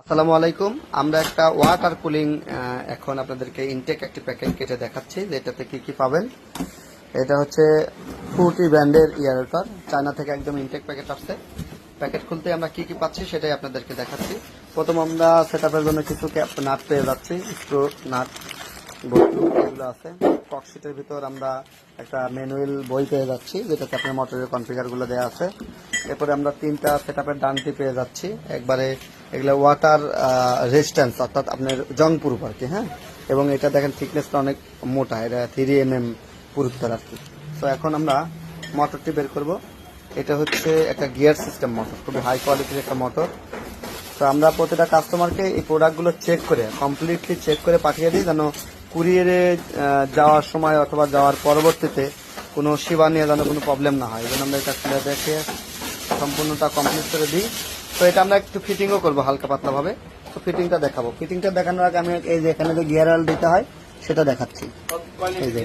আসসালামু আলাইকুম। আমরা একটা ওয়াটার কুলিং এখন আপনাদেরকে ইনটেক একটি প্যাকেট কেটে দেখাচ্ছি যে যেটাতে কি কি পাবেন। এটা হচ্ছে ফুটি ব্র্যান্ডের ইয়ারটার চায়না থেকে একদম ইনটেক প্যাকেট আসছে। প্যাকেট খুলতে আমরা কি কি পাচ্ছি সেটাই আপনাদেরকে দেখাচ্ছি। প্রথম আমরা সেটআপের জন্য কিছু নাট পেয়ে যাচ্ছি স্ক্রু নাট বস্তু এগুলো আছে। টকশিটের ভিতর আমরা একটা ম্যানুয়াল বই পেয়ে যাচ্ছি, যেটাতে আপনার মোটরের কনফিগারগুলো দেওয়া আছে। এরপরে আমরা তিনটা সেট সেটআপের ডানটি পেয়ে যাচ্ছি। একবারে এগুলো ওয়াটার রেজিস্ট্যান্স অর্থাৎ আপনার জং প্রুফ আর কি হ্যাঁ? এবং এটা দেখেন থিকনেসটা অনেক মোটা, এটা থ্রি এম এম পুরুত্তর আর কি। তো এখন আমরা মোটরটি বের করব। এটা হচ্ছে একটা গিয়ার সিস্টেম মোটর খুবই হাই কোয়ালিটির একটা মোটর তো আমরা প্রতিটা কাস্টমারকে এই প্রোডাক্টগুলো চেক করে কমপ্লিটলি চেক করে পাঠিয়ে দিই, যেন কুরিয়ারে যাওয়ার সময় অথবা যাওয়ার পরবর্তীতে কোনো সেবা নিয়ে যেন কোনো প্রবলেম না হয়। এই আমরা এটা খুলে দেখে সম্পূর্ণটা কমপ্লিট করে দিই। তো এটা আমরা একটু ফিটিংও করব, হালকা পাতলা ভাবে। তো ফিটিংটা দেখাবো। ফিটিংটা দেখানোর আগে আমি এই যে এখানে যে গিয়ার অয়েল দিতে হয়, সেটা দেখাচ্ছি। এই যে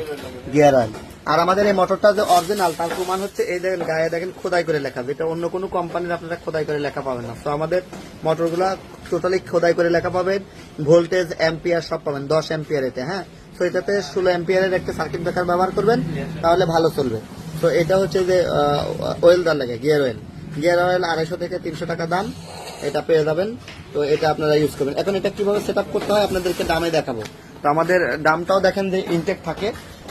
গিয়ার অয়েল আর আমাদের এই মোটরটা যে অরিজিনাল তার প্রমাণ হচ্ছে এই দেখেন, গায়ে দেখেন খোদাই করে লেখা। এটা অন্য কোনো কোম্পানির আপনারা খোদাই করে লেখা পাবেন না। তো আমাদের মোটরগুলা টোটালি খোদাই করে লেখা পাবেন। ভোল্টেজ অ্যাম্পিয়ার সব পাবেন, দশ অ্যাম্পিয়ার এতে হ্যাঁ? তো এটাতে ষোলো অ্যাম্পিয়ারের একটা সার্কিট ব্রেকার ব্যবহার করবেন, তাহলে ভালো চলবে। তো এটা হচ্ছে যে ওয়েল দার লাগে গিয়ার অয়েল গিয়ার অয়েল আড়াইশো থেকে তিনশো টাকা দাম। এটা পেয়ে যাবেন। তো এটা আপনারা ইউজ করবেন। এখন এটা কীভাবে সেট করতে হয় আপনাদেরকে দামে দেখাবো। তো আমাদের দামটাও দেখেন যে ইনটেক থাকে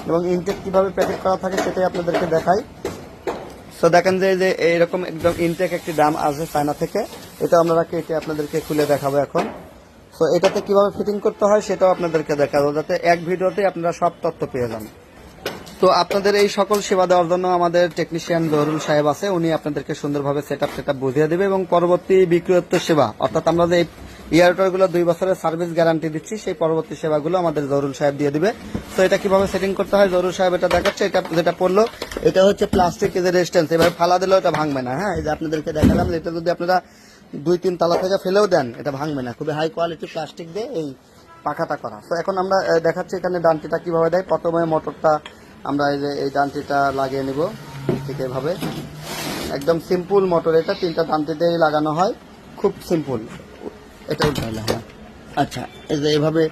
এবং ইনটেক কীভাবে প্যাকেট করা থাকে সেটাই আপনাদেরকে দেখাই। তো দেখেন যে যে এইরকম একদম ইনটেক একটি দাম আছে চায়না থেকে। এটা আমরা কেটে আপনাদেরকে খুলে দেখাবো এখন। তো এটাতে কীভাবে ফিটিং করতে হয় সেটাও আপনাদেরকে দেখাবো। যাতে এক ভিডিওতে আপনারা সব তথ্য পেয়ে যান। তো আপনাদের এই সকল সেবা দেওয়ার জন্য আমাদের টেকনিশিয়ান জহরুল সাহেব আছে। উনি আপনাদেরকে সুন্দরভাবে সেট আপ সেট বুঝিয়ে দেবে এবং পরবর্তী বিক্রয়োত্তর সেবা, অর্থাৎ আমরা যে ইয়ারটরগুলো দুই বছরের সার্ভিস গ্যারান্টি দিচ্ছি, সেই পরবর্তী সেবাগুলো আমাদের জহরুল সাহেব দিয়ে দিবে। তো এটা কীভাবে সেটিং করতে হয়? জহরুল সাহেব এটা দেখাচ্ছে, এটা যেটা পড়ল, এটা হচ্ছে প্লাস্টিক যে রেজিস্ট্যান্স এভাবে ফালা দিলেও এটা ভাঙবে না। হ্যাঁ এই যে আপনাদেরকে দেখালাম এটা যদি আপনারা দুই তিন তালা থেকে ফেলেও দেন, এটা ভাঙবে না। খুবই হাই কোয়ালিটি প্লাস্টিক দিয়ে এই পাখাটা করা। তো এখন আমরা দেখাচ্ছি এখানে ডান্টিটা কীভাবে দেয়। প্রথমে মোটরটা আমরা এই যে, এই ডান্টিটা লাগিয়ে নিব ঠিক এভাবে। একদম সিম্পল মোটর এটা তিনটা ডান্টিতেই লাগানো হয়। খুব সিম্পল এটা উঠাইলে হ্যাঁ আচ্ছা এই যে এভাবে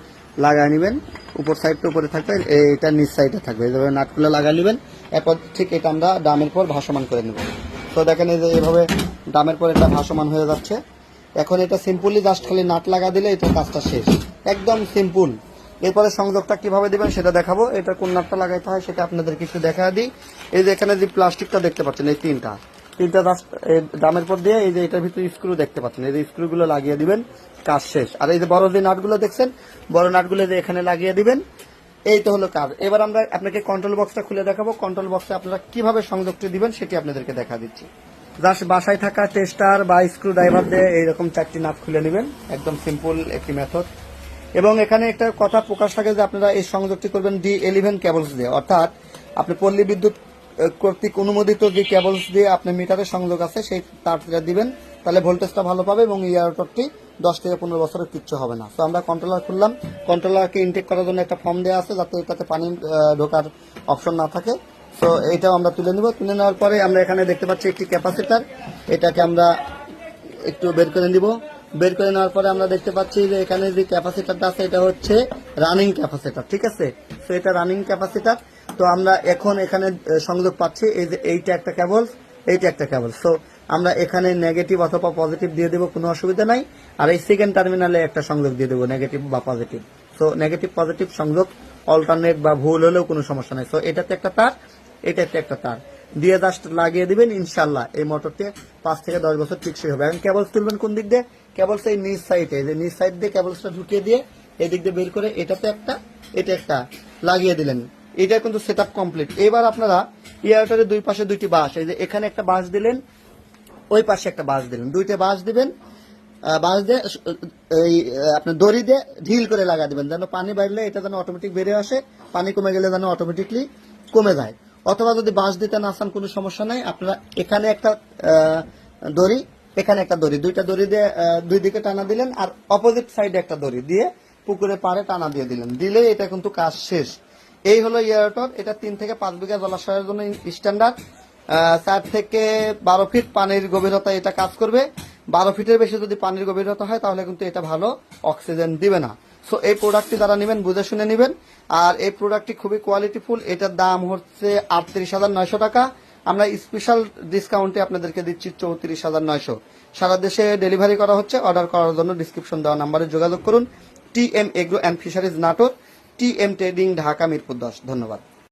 লাগাই নেবেন। উপর সাইডটা উপরে থাকবে এইটা নিচ সাইডে থাকবে। এইভাবে নাটগুলো লাগাই নেবেন। এরপর ঠিক এটা আমরা ডামের পর ভাসমান করে নেব। তো দেখেন এই যে এভাবে ডামের পর এটা ভাসমান হয়ে যাচ্ছে। এখন এটা সিম্পলি জাস্ট খালি নাট লাগা দিলে এটা কাজটা শেষ। একদম সিম্পল এরপরে সংযোগটা কীভাবে দিবেন সেটা দেখাবো। এটা কোন নাটটা লাগাইতে হয় সেটা আপনাদেরকে একটু দেখা দিই। এই যে এখানে যে প্লাস্টিকটা দেখতে পাচ্ছেন, এই তিনটা। তিনটা দামের পর দিয়ে এই যে এটার ভিতরে স্ক্রু দেখতে পাচ্ছেন। এই যে স্ক্রুগুলো লাগিয়ে দিবেন, কাজ শেষ। আর এই যে বড় যে নাটগুলো দেখছেন, বড় নাটগুলো যে এখানে লাগিয়ে দিবেন, এই তো হলো কাজ। এবার আমরা আপনাকে কন্ট্রোল বক্সটা খুলে দেখাবো। কন্ট্রোল বক্সে আপনারা কীভাবে সংযোগটি দিবেন সেটি আপনাদেরকে দেখা দিচ্ছি। জাস্ট বাসায় থাকা টেস্টার বা স্ক্রু ড্রাইভার দিয়ে এইরকম চারটি নাট খুলে নেবেন। একদম সিম্পল একটি মেথড এবং এখানে একটা কথা প্রকাশ থাকে যে আপনারা এই সংযোগটি করবেন ডি এলিভেন কেবলস দিয়ে। অর্থাৎ আপনি পল্লী বিদ্যুৎ কর্তৃক অনুমোদিত যে কেবলস দিয়ে আপনি মিটারের সংযোগ আছে, সেই তারটা দিবেন, তাহলে ভোল্টেজটা ভালো পাবে এবং ইয়ারটরটি দশ থেকে পনেরো বছরের কিচ্ছু হবে না। তো আমরা কন্ট্রোলার খুললাম। কন্ট্রোলারকে ইনটেক করার জন্য একটা ফর্ম দেওয়া আছে যাতে এটাতে পানি ঢোকার অপশন না থাকে। তো এইটাও আমরা তুলে নিব। তুলে নেওয়ার পরে আমরা এখানে দেখতে পাচ্ছি একটি ক্যাপাসিটার এটাকে আমরা একটু বের করে নিব। বের করে নেওয়ার পরে আমরা দেখতে পাচ্ছি যে এখানে যে ক্যাপাসিটারটা আছে, এটা হচ্ছে রানিং ক্যাপাসিটার ঠিক আছে? তো এটা রানিং ক্যাপাসিটার তো আমরা এখন এখানে সংযোগ পাচ্ছি, এই যে এইটা একটা কেবল এইটা একটা কেবল সো আমরা এখানে নেগেটিভ অথবা পজিটিভ দিয়ে দেবো, কোনো অসুবিধা নাই। আর এই সেকেন্ড টার্মিনালে একটা সংযোগ দিয়ে দেবো নেগেটিভ বা পজিটিভ সো নেগেটিভ পজিটিভ সংযোগ অল্টারনেট বা ভুল হলেও কোনো সমস্যা নেই। সো এটাতে একটা তার, এটাতে একটা তার। দিয়ে জাস্ট লাগিয়ে দিবেন ইনশাল্লাহ এই মোটরটি পাঁচ থেকে দশ বছর টিকসই হবে। এখন কেবলস তুলবেন কোন দিক দিয়ে? কেবলস এই নিচ সাইডে যে নিচ সাইড দিয়ে কেবলসটা ঢুকিয়ে দিয়ে এই দিক দিয়ে বের করে এটাতে একটা, এটা একটা লাগিয়ে দিলেন। এটা কিন্তু সেট কমপ্লিট এবার আপনারা ইয়ারটারের দুই পাশে দুইটি বাঁশ, এই যে এখানে একটা বাঁশ দিলেন, ওই পাশে একটা বাঁশ দিলেন। দুইটা বাঁশ দিবেন বাঁশ দিয়ে এই আপনার দড়ি দিয়ে ঢিল করে লাগা দিবেন, যেন পানি বাড়লে এটা যেন অটোমেটিক বেড়ে আসে, পানি কমে গেলে যেন অটোমেটিকলি কমে যায়। অথবা যদি বাঁশ দিতে না চান, কোনো সমস্যা নাই। আপনারা এখানে একটা দড়ি এখানে একটা দড়ি, দুইটা দড়ি দিয়ে দুই দিকে টানা দিলেন আর অপোজিট সাইডে একটা দড়ি দিয়ে পুকুরে পাড়ে টানা দিয়ে দিলেন। দিলে এটা কিন্তু কাজ শেষ। এই হলো ইয়ারটর এটা তিন থেকে পাঁচ বিঘা জলাশয়ের জন্য স্ট্যান্ডার্ড চার থেকে বারো ফিট পানির গভীরতা এটা কাজ করবে। বারো ফিটের বেশি যদি পানির গভীরতা হয়, তাহলে কিন্তু এটা ভালো অক্সিজেন দিবে না। সো এই প্রোডাক্টটি যারা নেবেন, বুঝে শুনে নেবেন। আর এই প্রোডাক্টটি খুবই কোয়ালিটিফুল এটার দাম হচ্ছে আটত্রিশ হাজার নয়শো টাকা। আমরা স্পেশাল ডিসকাউন্টে আপনাদেরকে দিচ্ছি চৌত্রিশ হাজার নয়শো। সারা দেশে ডেলিভারি করা হচ্ছে অর্ডার করার জন্য ডিসক্রিপশন দেওয়া নাম্বারে যোগাযোগ করুন। T M agro and fisheries Natore T M trading Dhaka, Mirpur দশ। ধন্যবাদ।